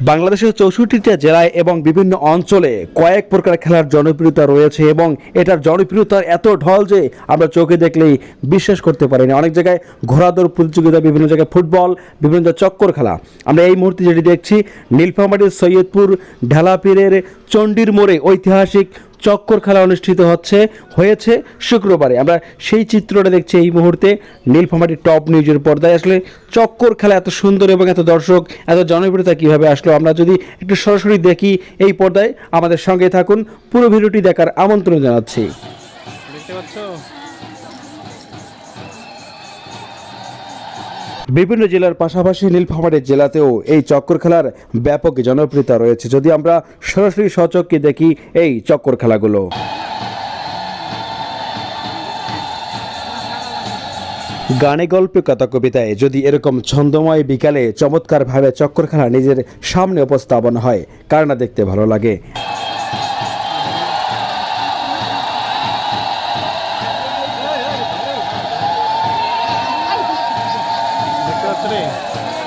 বাংলাদেশের চৌষট্টিটা জেলায় এবং বিভিন্ন অঞ্চলে কয়েক প্রকার খেলার জনপ্রিয়তা রয়েছে এবং এটার জনপ্রিয়তার এত ঢল যে আমরা চোখে দেখলেই বিশ্বাস করতে পারি না অনেক জায়গায় ঘোড়াদৌড় প্রতিযোগিতা, বিভিন্ন জায়গায় ফুটবল, বিভিন্ন চক্কর খেলা। আমরা এই মুহূর্তে যেটি দেখছি, নীলফামারীর সৈয়দপুর, ঢালাপীরের চণ্ডীর মোড়ে ঐতিহাসিক চক্কর খেলা অনুষ্ঠিত হচ্ছে, হয়েছে শুক্রবারে। আমরা সেই চিত্রটা দেখছি এই মুহূর্তে নীলফামারি টপ নিউজের পর্দায়। আসলে চক্কর খেলা এত সুন্দর এবং এত দর্শক, এত জনপ্রিয়তা কীভাবে আসলো? আমরা যদি একটু সরাসরি দেখি এই পর্দায়, আমাদের সঙ্গে থাকুন। পুরো ভিডিওটি দেখার আমন্ত্রণ জানাচ্ছি। দেখতে পাচ্ছ? বিভিন্ন জেলার পাশাপাশি নীলফামারী জেলাতেও এই চক্কর খেলার ব্যাপক জনপ্রিয়তা রয়েছে। যদি আমরা সরাসরি সচক্ষে দেখি এই চক্কর খেলাগুলো। গানে গল্পে, কথা কবিতায় যদি এরকম ছন্দময় বিকালে চমৎকারভাবে চক্কর খেলা নিজের সামনে উপস্থাপন হয়, কার না দেখতে ভালো লাগে? দেখতে পাচ্ছ রে